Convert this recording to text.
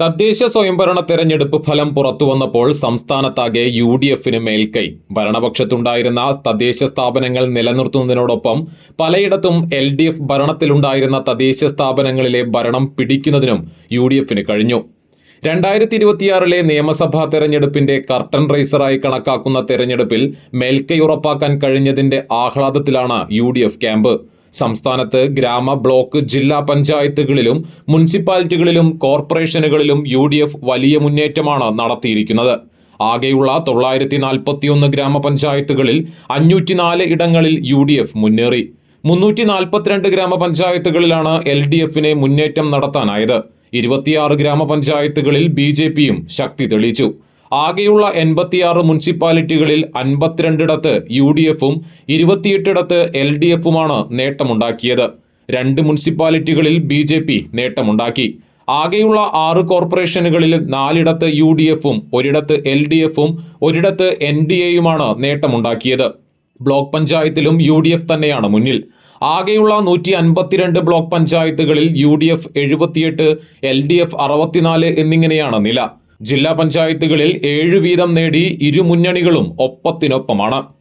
തദ്ദേശ സ്വയംഭരണ തെരഞ്ഞെടുപ്പ് ഫലം പുറത്തുവന്നപ്പോൾ സംസ്ഥാനത്താകെ യു ഡി എഫിന് മേൽക്കൈ. ഭരണപക്ഷത്തുണ്ടായിരുന്ന തദ്ദേശ സ്ഥാപനങ്ങൾ നിലനിർത്തുന്നതിനോടൊപ്പം പലയിടത്തും എൽ ഡി എഫ് ഭരണത്തിലുണ്ടായിരുന്ന തദ്ദേശ സ്ഥാപനങ്ങളിലെ ഭരണം പിടിക്കുന്നതിനും യു ഡി എഫിന് കഴിഞ്ഞു. രണ്ടായിരത്തി ഇരുപത്തിയാറിലെ നിയമസഭാ തെരഞ്ഞെടുപ്പിന്റെ കർട്ടൻ റൈസറായി കണക്കാക്കുന്ന തെരഞ്ഞെടുപ്പിൽ മേൽക്കൈ ഉറപ്പാക്കാൻ കഴിഞ്ഞതിന്റെ ആഹ്ലാദത്തിലാണ് യു ഡി എഫ് ക്യാമ്പ്. സംസ്ഥാനത്ത് ഗ്രാമ ബ്ലോക്ക് ജില്ലാ പഞ്ചായത്തുകളിലും മുനിസിപ്പാലിറ്റികളിലും കോർപ്പറേഷനുകളിലും യു വലിയ മുന്നേറ്റമാണ് നടത്തിയിരിക്കുന്നത്. ആകെയുള്ള തൊള്ളായിരത്തി നാൽപ്പത്തിയൊന്ന് ഗ്രാമപഞ്ചായത്തുകളിൽ അഞ്ഞൂറ്റിനാല് ഇടങ്ങളിൽ യു ഡി എഫ് മുന്നേറി. മുന്നൂറ്റി നാൽപ്പത്തിരണ്ട് ഗ്രാമപഞ്ചായത്തുകളിലാണ് എൽ ഡി എഫിനെ മുന്നേറ്റം നടത്താനായത്. ഇരുപത്തിയാറ് ഗ്രാമപഞ്ചായത്തുകളിൽ ബി ജെ പിയും ശക്തി തെളിയിച്ചു. ആകെയുള്ള എൺപത്തിയാറ് മുനിസിപ്പാലിറ്റികളിൽ അൻപത്തിരണ്ടിടത്ത് യു ഡി എഫും ഇരുപത്തിയെട്ടിടത്ത് എൽ ഡി എഫുമാണ് നേട്ടമുണ്ടാക്കിയത്. രണ്ട് മുനിസിപ്പാലിറ്റികളിൽ ബി ജെ പി നേട്ടമുണ്ടാക്കി. ആകെയുള്ള ആറ് കോർപ്പറേഷനുകളിൽ നാലിടത്ത് യു ഡി എഫും ഒരിടത്ത് എൽ ഡി എഫും ഒരിടത്ത് എൻ ഡി എയുമാണ് നേട്ടമുണ്ടാക്കിയത്. ബ്ലോക്ക് പഞ്ചായത്തിലും യു ഡി എഫ് തന്നെയാണ് മുന്നിൽ. ആകെയുള്ള നൂറ്റി അൻപത്തിരണ്ട് ബ്ലോക്ക് പഞ്ചായത്തുകളിൽ യു ഡി എഫ് എഴുപത്തിയെട്ട് എൽ ഡി എഫ് അറുപത്തിനാല് എന്നിങ്ങനെയാണ് നില. ജില്ലാ പഞ്ചായത്തുകളിൽ ഏഴ് വീതം നേടി ഇരു മുന്നണികളും ഒപ്പത്തിനൊപ്പമാണ്.